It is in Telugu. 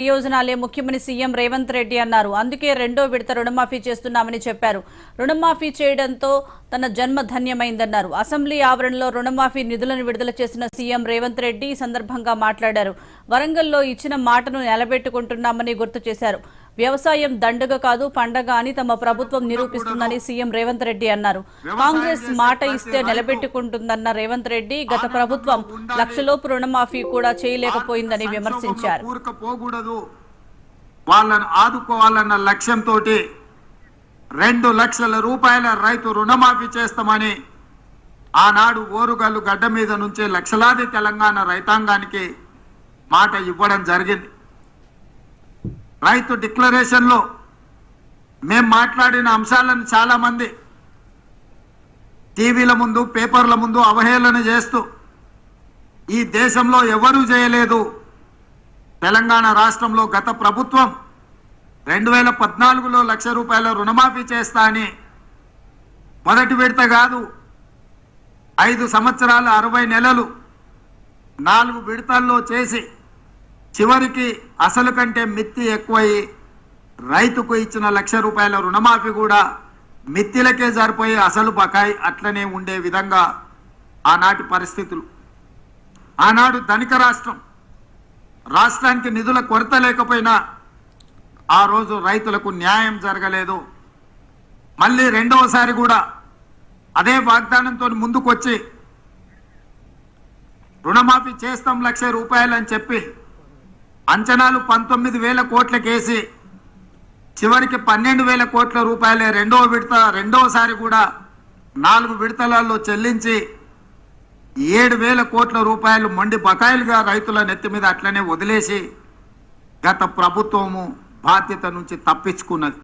ప్రయోజనాలే ముఖ్యమని సీఎం రేవంత్ రెడ్డి అన్నారు. అందుకే రెండో విడత రుణమాఫీ చేస్తున్నామని చెప్పారు. రుణమాఫీ చేయడంతో తన జన్మ ధన్యమైందన్నారు. అసెంబ్లీ ఆవరణలో రుణమాఫీ నిధులను విడుదల చేసిన సీఎం రేవంత్ రెడ్డి ఈ సందర్భంగా మాట్లాడారు. వరంగల్లో ఇచ్చిన మాటను నిలబెట్టుకుంటున్నామని గుర్తు చేశారు. వ్యవసాయం దండగ కాదు పండగ అని తమ ప్రభుత్వం నిరూపిస్తుందని సీఎం రేవంత్ రెడ్డి అన్నారు. కాంగ్రెస్ మాట ఇస్తే నిలబెట్టుకుంటుందన్న రేవంత్ రెడ్డి గత ప్రభుత్వం లక్షలోపు రుణమాఫీ కూడా చేయలేకపోయిందని విమర్శించారు. వాళ్ళను ఆదుకోవాలన్న లక్ష్యంతో రెండు లక్షల రూపాయల రైతు రుణమాఫీ చేస్తామని ఆనాడు ఓరుగల్లు గడ్డ మీద నుంచే లక్షలాది తెలంగాణ రైతాంగానికి మాట ఇవ్వడం జరిగింది. రైతు డిక్లరేషన్లో మేము మాట్లాడిన అంశాలను చాలామంది టీవీల ముందు పేపర్ల ముందు అవహేళన చేస్తూ ఈ దేశంలో ఎవరూ చేయలేదు. తెలంగాణ రాష్ట్రంలో గత ప్రభుత్వం రెండు వేల పద్నాలుగులో లక్ష రూపాయల రుణమాఫీ చేస్తా అని మొదటి విడత కాదు ఐదు సంవత్సరాల అరవై నెలలు నాలుగు విడతల్లో చేసి చివరికి అసలు కంటే మిత్తి ఎక్కువై రైతుకు ఇచ్చిన లక్ష రూపాయల రుణమాఫీ కూడా మిత్తిలకే సరిపోయి అసలు బకాయి అట్లనే ఉండే విధంగా ఆనాటి పరిస్థితులు. ఆనాడు ధనిక రాష్ట్రం రాష్ట్రానికి నిధుల కొరత లేకపోయినా ఆ రోజు రైతులకు న్యాయం జరగలేదు. మళ్ళీ రెండవసారి కూడా అదే వాగ్దానంతో ముందుకొచ్చి రుణమాఫీ చేస్తాం లక్ష రూపాయలు అని చెప్పి అంచనాలు పంతొమ్మిది వేల కోట్లకేసి చివరికి పన్నెండు వేల కోట్ల రూపాయలే రెండవ విడత రెండవసారి కూడా నాలుగు విడతలలో చెల్లించి ఏడు వేల కోట్ల రూపాయలు మొండి బకాయిలుగా రైతుల నెత్తి మీద అట్లనే వదిలేసి గత ప్రభుత్వము బాధ్యత నుంచి తప్పించుకున్నది.